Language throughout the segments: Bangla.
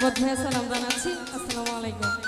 আসিফত ভাইয়া সালাম জানাচ্ছি। আসসালামু আলাইকুম।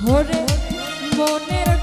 ভোরে মনের